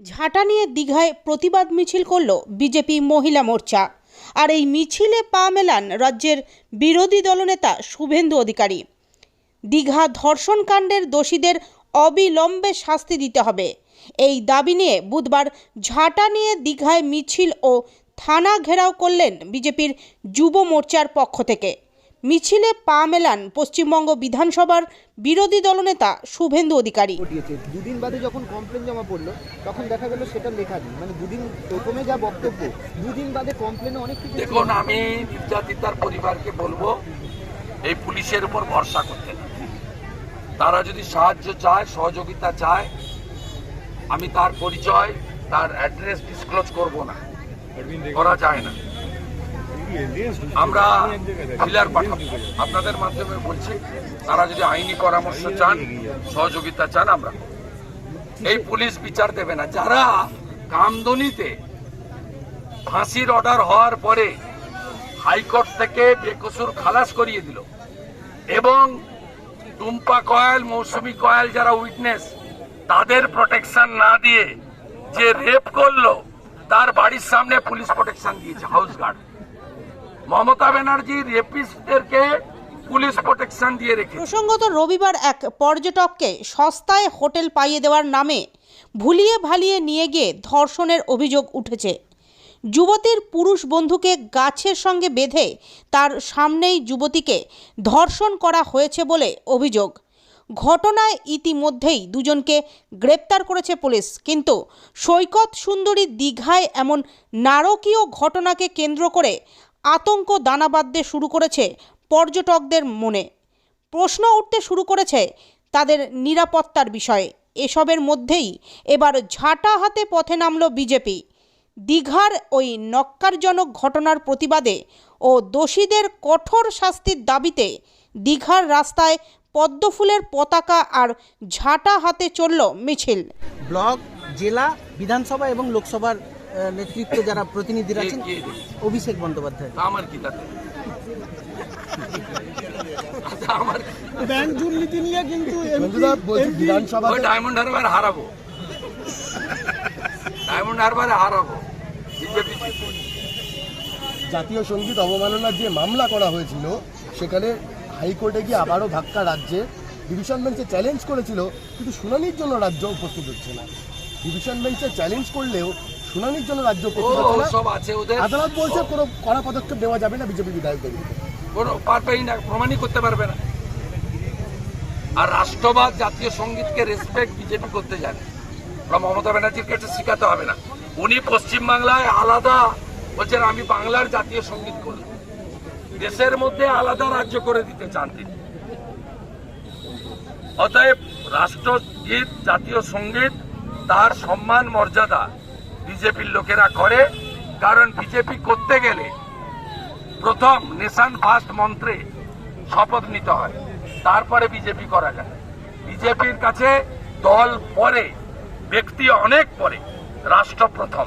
ঝাঁটা নিয়ে দীঘায় প্রতিবাদ মিছিল করল বিজেপি মহিলা মোর্চা। আর এই মিছিলে পা মেলান রাজ্যের বিরোধী দলনেতা শুভেন্দু অধিকারী। দীঘা ধর্ষণ কাণ্ডের দোষীদের অবিলম্বে শাস্তি দিতে হবে। এই দাবি নিয়ে বুধবার ঝাঁটা নিয়ে দীঘায় মিছিল ও থানা ঘেরাও করলেন বিজেপির যুব মোর্চার পক্ষ থেকে। মিছিলে পা মেলান পশ্চিমবঙ্গ বিধানসভার বিরোধী দলনেতা শুভেন্দু অধিকারী। ঘটিয়েছে। দুদিন বাদে যখন কমপ্লেন জমা পড়ল তখন দেখা গেল সেটা লেখা নেই। মানে দুদিন প্রথমে যা বক্তব্য দুদিন বাদে কমপ্লেনে অনেক কিছু দেখুন আমি নির্যাতিতার পরিবারকে বলব এই পুলিশের উপর ভরসা করতে না। তারা যদি সাহায্য চায় সহযোগিতা চায় আমি তার পরিচয় তার অ্যাড্রেস ডিসক্লোজ করব না। করা যায় না। আমরা পাঠাবো। আপনাদের মাধ্যমে বলছি, তারা যদি আইনি পরামর্শ চান, সহযোগিতা চান, আমরা এই পুলিশ বিচার দেবে না। যারা কামদনিতে ফাঁসির অর্ডার হওয়ার পরে হাইকোর্ট থেকে বেকসুর খালাস করিয়ে দিল এবং টুম্পা কয়েল, মৌসুমি কয়েল যারা উইটনেস, তাদের প্রোটেকশন না দিয়ে যে রেপ করল, তার বাড়ির সামনে পুলিশ প্রোটেকশন দিয়েছে, হাউস গার্ড। মমতা ব্যানার্জি রেপিস্টদেরকে পুলিশ প্রোটেকশন দিয়ে রেখেছে প্রসঙ্গত রবিবার এক পর্যটককে সস্তায় হোটেল পাইয়ে দেওয়ার নামে ভুলিয়ে ভালিয়ে নিয়ে গিয়ে ধর্ষণের অভিযোগ উঠেছে। যুবতীর পুরুষ বন্ধুকে গাছের সঙ্গে বেঁধে তার সামনেই যুবতীকে ধর্ষণ করা হয়েছে বলে অভিযোগ। ঘটনায় ইতিমধ্যেই দুজনকে গ্রেপ্তার করেছে পুলিশ। কিন্তু সৈকত সুন্দরী দীঘায় এমন নারকীয় ঘটনাকে কেন্দ্র করে আতঙ্ক দানা বাঁধতে শুরু করেছে পর্যটকদের মনে। প্রশ্ন উঠতে শুরু করেছে তাদের নিরাপত্তার বিষয়ে। এসবের মধ্যেই এবার ঝাঁটা হাতে পথে নামল বিজেপি। দীঘার ওই নক্কারজনক ঘটনার প্রতিবাদে ও দোষীদের কঠোর শাস্তির দাবিতে দীঘার রাস্তায় পদ্মফুলের পতাকা আর ঝাঁটা হাতে চলল মিছিল। ব্লক, জেলা, বিধানসভা এবং লোকসভার নেতৃত্ব যারা প্রতিনিধিরা আছেন? অভিষেক বন্দ্যোপাধ্যায়। আমার কি তাতে? আচ্ছা, আমার ব্যাংক দুর্নীতি নিয়ে কিন্তু বিধানসভা ডায়মন্ড হারবার হারাবো। ডায়মন্ড হারবারে হারাবো। বিজেপি জাতীয় সংগীত অবমাননার যে মামলা করা হয়েছিল সেখানে হাইকোর্টে গিয়ে আবারও ধাক্কা রাজ্যে ডিভিশন বেঞ্চে চ্যালেঞ্জ করেছিল কিন্তু শুনানির জন্য রাজ্য উপস্থিত হচ্ছে না। ডিভিশন বেঞ্চে চ্যালেঞ্জ করলেও শুনানির জন্য রাজ্য সব আছে ওদের। আদালত বলছে কোনো কড়া পদক্ষেপ নেওয়া যাবে না বিজেপি বিধায়কদের কোনো পারবেই না প্রমাণই করতে পারবে না। আর রাষ্ট্রবাদ জাতীয় সঙ্গীতকে রেসপেক্ট বিজেপি করতে জানে। ওরা মমতা ব্যানার্জির কাছে শিখাতে হবে না। উনি পশ্চিমবাংলায় আলাদা বলছেন আমি বাংলার জাতীয় সংগীত করব দেশের মধ্যে আলাদা রাজ্য করে দিতে চান তিনি। অতএব রাষ্ট্রগীত জাতীয় সংগীত তার সম্মান মর্যাদা বিজেপির লোকেরা করে, কারণ বিজেপি করতে গেলে প্রথম নেশান ফার্স্ট মন্ত্রে শপথ নিতে হয়, তারপরে বিজেপি করা যায়। বিজেপির কাছে দল পরে, ব্যক্তি অনেক পরে, রাষ্ট্র প্রথম।